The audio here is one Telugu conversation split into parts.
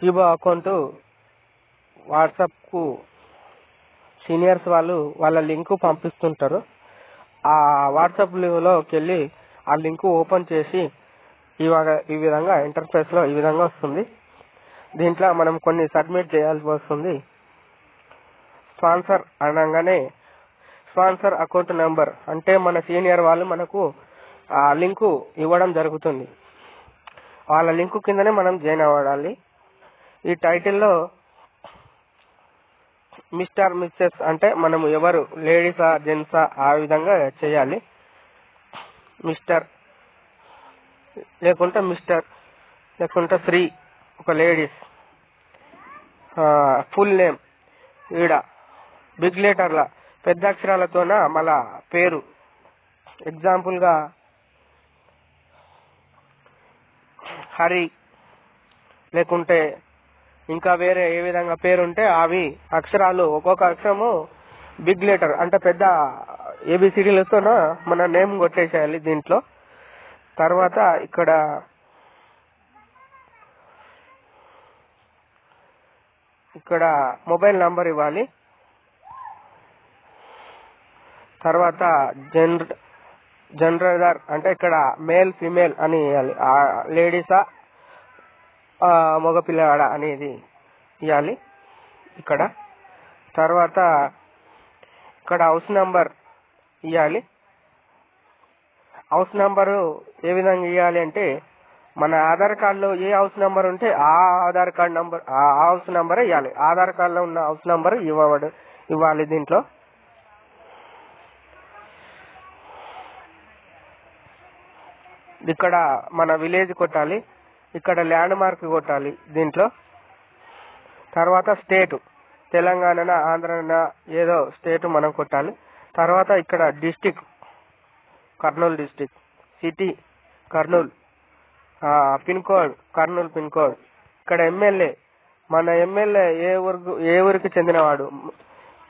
కీబో అకౌంట్ వాట్సాప్కు సీనియర్స్ వాళ్ళు వాళ్ళ లింక్ పంపిస్తుంటారు. ఆ వాట్సాప్లోకి వెళ్ళి ఆ లింక్ ఓపెన్ చేసి ఇవాగ ఈ విధంగా ఇంటర్ఫేస్లో ఈ విధంగా వస్తుంది. దీంట్లో మనం కొన్ని సబ్మిట్ చేయాల్సి వస్తుంది. స్పాన్సర్ అనగానే స్పాన్సర్ అకౌంట్ నెంబర్ అంటే మన సీనియర్ వాళ్ళు మనకు ఆ లింకు ఇవ్వడం జరుగుతుంది. వాళ్ళ లింకు కిందనే మనం జాయిన్ అవ్వాలి. ఈ టైటిల్లో మిస్టర్ మిస్సెస్ అంటే మనం ఎవరు లేడీసా జెంట్సా ఆ విధంగా చేయాలి. మిస్టర్ లేకుంటే మిస్టర్ లేకుంటే శ్రీ ఒక లేడీస్ ఫుల్ నేమ్ ఈడ బిగ్ లెటర్ల పెద్ద అక్షరాలతోన మళ్ళా పేరు. ఎగ్జాంపుల్గా హరి లేకుంటే ఇంకా వేరే ఏ విధంగా పేరు ఉంటే అవి అక్షరాలు. ఒక్కొక్క అక్షరము బిగ్ లెటర్ అంటే పెద్ద ఏబిసిడీలతోన మన నేమ్ కొట్టేసేయాలి దీంట్లో. తర్వాత ఇక్కడ ఇక్కడ మొబైల్ నంబర్ ఇవ్వాలి. తర్వాత జెండర్ జనరల్ అంటే ఇక్కడ మేల్ ఫిమేల్ అని ఇవ్వాలి. లేడీసా మగ పిల్లవాడ అనేది ఇవ్వాలి ఇక్కడ. తర్వాత ఇక్కడ హౌస్ నంబర్ ఇవ్వాలి హౌస్ నంబరు ఏ విధంగా ఇవ్వాలి అంటే మన ఆధార్ కార్డులో ఏ హౌస్ నంబర్ ఉంటే ఆ ఆధార్ కార్డ్ నంబర్ ఆ హౌస్ నంబరే ఇవ్వాలి ఆధార్ కార్డులో ఉన్న హౌస్ నంబర్ ఇవ్వబడు ఇవ్వాలి దీంట్లో. ఇక్కడ మన విలేజ్ కొట్టాలి. ఇక్కడ ల్యాండ్ మార్క్ కొట్టాలి దీంట్లో. తర్వాత స్టేట్ తెలంగాణ ఆంధ్రన ఏదో స్టేట్ మనం కొట్టాలి. తర్వాత ఇక్కడ district Kurnool district city Kurnool pin code Kurnool pin code ఇక్కడ ఎమ్మెల్యే మన ఎమ్మెల్యే ఏ ఊరికి ఏ ఊరికి చెందినవాడు?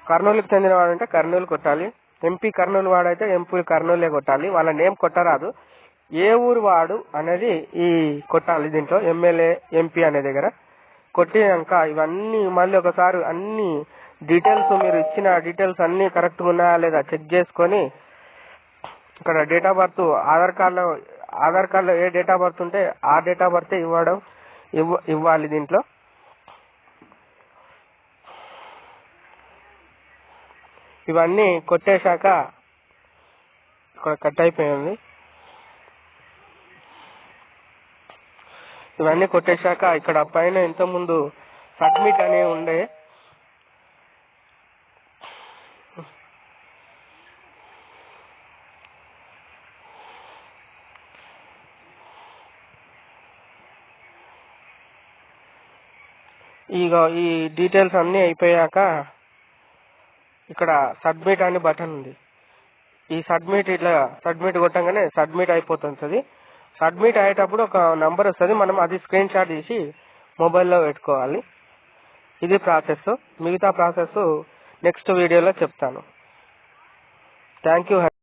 కర్నూలుకి చెందినవాడు అంటే కర్నూలు కొట్టాలి. ఎంపీ కర్నూలు వాడైతే ఎంపీ కర్నూలే కొట్టాలి. వాళ్ళ నేమ్ కొట్టరాదు. ఏ ఊరు వాడు అనేది ఈ కొట్టాలి దీంట్లో ఎమ్మెల్యే ఎంపీ అనే దగ్గర. కొట్టినాక ఇవన్నీ మళ్ళీ ఒకసారి అన్ని డీటెయిల్స్ మీరు ఇచ్చిన డీటెయిల్స్ అన్ని కరెక్ట్ ఉన్నాయా లేదా చెక్ చేసుకొని ఇక్కడ డేట్ ఆఫ్ బర్త్ ఆధార్ కార్డులో ఆధార్ కార్డులో ఏ డేట్ ఆఫ్ బర్త్ ఉంటే ఆ డేట్ ఆఫ్ బర్త్ ఇవ్వడం ఇవ్వ ఇవ్వాలి దీంట్లో. ఇవన్నీ కొట్టేశాక ఇక్కడ కట్ అయిపోయింది. ఇవన్నీ కొట్టేశాక ఇక్కడ పైన ఇంత ముందు సబ్మిట్ అనే ఉండే. ఇక ఈ డీటెయిల్స్ అన్నీ అయిపోయాక ఇక్కడ సబ్మిట్ అనే బటన్ ఉంది. ఈ సబ్మిట్ ఇట్లా సబ్మిట్ కొట్టంగానే సబ్మిట్ అయిపోతుంది సబ్మిట్ అయ్యేటప్పుడు ఒక నంబర్ వస్తుంది. మనం అది స్క్రీన్ షాట్ తీసి మొబైల్లో పెట్టుకోవాలి. ఇది ప్రాసెస్ మిగతా ప్రాసెస్ నెక్స్ట్ వీడియోలో చెప్తాను. Thank you